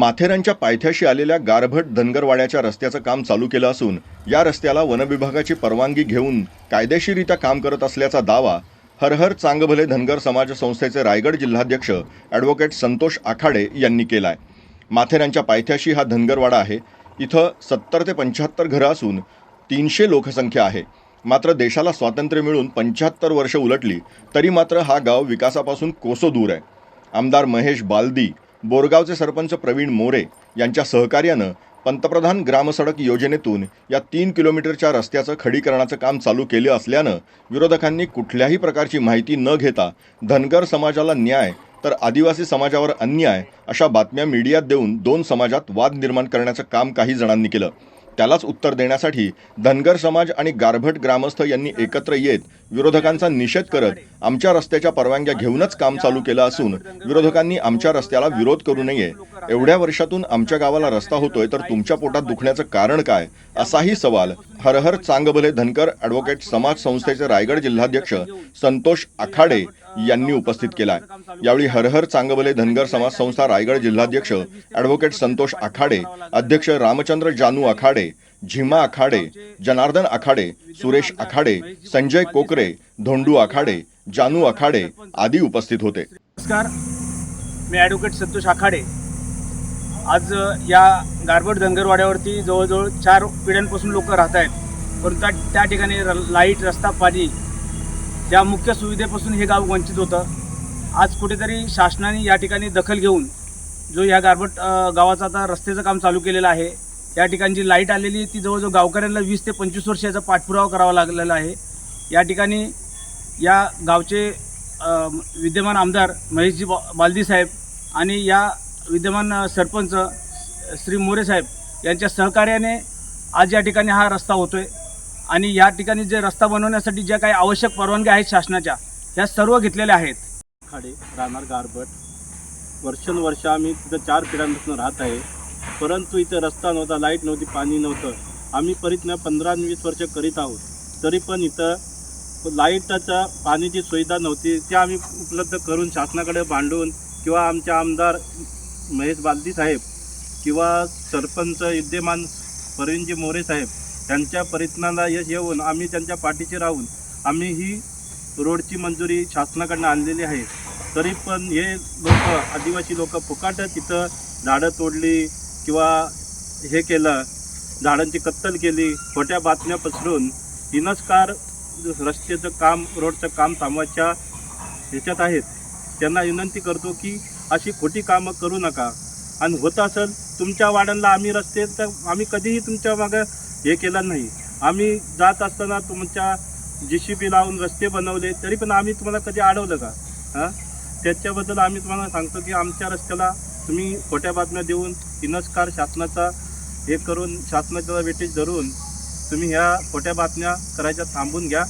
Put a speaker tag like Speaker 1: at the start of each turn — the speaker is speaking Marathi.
Speaker 1: माथेरानच्या पायथ्याशी आलेल्या गारभट धनगरवाड्याच्या रस्त्याचं काम चालू केलं असून या रस्त्याला वनविभागाची परवानगी घेऊन कायदेशीरित्या काम करत असल्याचा दावा हरहर चांगभले धनगर समाज संस्थेचे रायगड जिल्हाध्यक्ष ॲडव्होकेट संतोष आखाडे यांनी केला आहे माथेरानच्या पायथ्याशी हा धनगरवाडा आहे. इथं सत्तर ते पंच्याहत्तर घरं असून तीनशे लोकसंख्या आहे. मात्र देशाला स्वातंत्र्य मिळून पंच्याहत्तर वर्ष उलटली तरी मात्र हा गाव विकासापासून कोसो दूर आहे. आमदार महेश बालदी बोरगावचे सरपंच प्रवीण मोरे यांच्या सहकार्यानं पंतप्रधान ग्रामसडक योजनेतून या तीन किलोमीटरच्या रस्त्याचं खडीकरणाचं काम चालू केलं असल्यानं विरोधकांनी कुठल्याही प्रकारची माहिती न घेता धनगर समाजाला न्याय तर आदिवासी समाजावर अन्याय अशा बातम्या मीडियात देऊन दोन समाजात वाद निर्माण करण्याचं काम काही जणांनी केलं. त्यालाच उत्तर देण्यासाठी धनगर समाज आणि गारभट ग्रामस्थ यांनी एकत्र येत विरोधकांचा निषेध करत आमच्या रस्त्याच्या परवानग्या घेऊनच काम चालू केलं असून विरोधकांनी आमच्या रस्त्याला विरोध करू नये. एवढ्या वर्षातून आमच्या गावाला रस्ता होतोय तर तुमच्या पोटात दुखण्याचं कारण काय? असाही सवाल हरहर चांगभले धनकर ॲडव्होकेट समाज संस्थेचे रायगड जिल्हाध्यक्ष संतोष आखाडे यांनी उपस्थित केलाय. यावेळी हरहर चांगभले धनगर समाज संस्था रायगड जिल्हाध्यक्ष ॲडव्होकेट संतोष आखाडे अध्यक्ष रामचंद्र जानू आखाडे झिमा आखाडे जनार्दन आखाडे सुरेश आखाडे संजय कोकरे धोंडू आखाडे जानू आखाडे आदी उपस्थित होते.
Speaker 2: नमस्कार. मी ॲडव्होकेट संतोष आखाडे. आज या गारबट धनगरवाड्यावरती जवळजवळ चार पिढ्यांपासून लोक राहत आहेत. परंतु त्या- त्या ठिकाणी र लाइट रस्ता पाणी या मुख्य सुविधेपासून हे गाव वंचित होतं. आज कुठेतरी शासनाने या ठिकाणी दखल घेऊन जो या गारबट गावाचा गावाचं आता रस्त्याचं काम चालू केलेलं आहे या ठिकाणी जी लाइट आलेली आहे ती जवळजवळ गावकऱ्यांना वीस ते पंचवीस वर्ष याचा पाठपुरावा करावा लागलेला आहे. या ठिकाणी या गावचे विद्यमान आमदार महेशजी बा बालदी साहेब आणि या विद्यमान सरपंच श्री मोरे साहेब यांच्या सहकार्याने आज या ठिकाणी हा रस्ता होतो आहे आणि या ठिकाणी जे रस्ता बनवण्यासाठी ज्या काही आवश्यक परवानग्या आहेत शासनाच्या ह्या सर्व घेतलेल्या आहेत.
Speaker 3: खाडे राहणार गारबट वर्षानुवर्ष आम्ही तिथं चार पिढ्यांपासून राहत आहे. परंतु इथं रस्ता नव्हता लाइट नव्हती पाणी नव्हतं. आम्ही परितनं पंधरा वीस वर्ष करीत आहोत. तरी पण इथं लाईटाचा पाण्याची सुविधा नव्हती. त्या आम्ही उपलब्ध करून शासनाकडे भांडून किंवा आमच्या आमदार महेश बालदी साहेब किंवा सरपंच विद्यमान परवीनजी मोरे साहेब त्यांच्या प्रयत्नाला यश येऊन आम्ही त्यांच्या पाठीशी राहून आम्ही ही रोडची मंजुरी शासनाकडनं आणलेली आहे. तरी पण हे लोक आदिवासी लोक फुकाट तिथं झाडं तोडली किंवा हे केलं झाडांची कत्तल केली खोट्या बातम्या पसरून इनस्कार रस्त्याचं काम रोडचं काम थांबवायच्या ह्याच्यात आहेत. त्यांना विनंती करतो की अशी खोटी कामं करू नका. आणि होत असेल तुमच्या वाड्यांना आम्ही रस्ते तर आम्ही कधीही तुमच्या मागं हे केलं नाही. आम्ही जात असताना तुमच्या जी सी बी लावून रस्ते बनवले तरी पण आम्ही तुम्हाला कधी अडवलं का? हां? त्याच्याबद्दल आम्ही तुम्हाला सांगतो की आमच्या रस्त्याला तुम्ही खोट्या बातम्या देऊन इनस्कार शासनाचा हे करून शासनाचा वेटेज धरून तुम्ही ह्या खोट्या बातम्या करायच्या थांबून घ्या.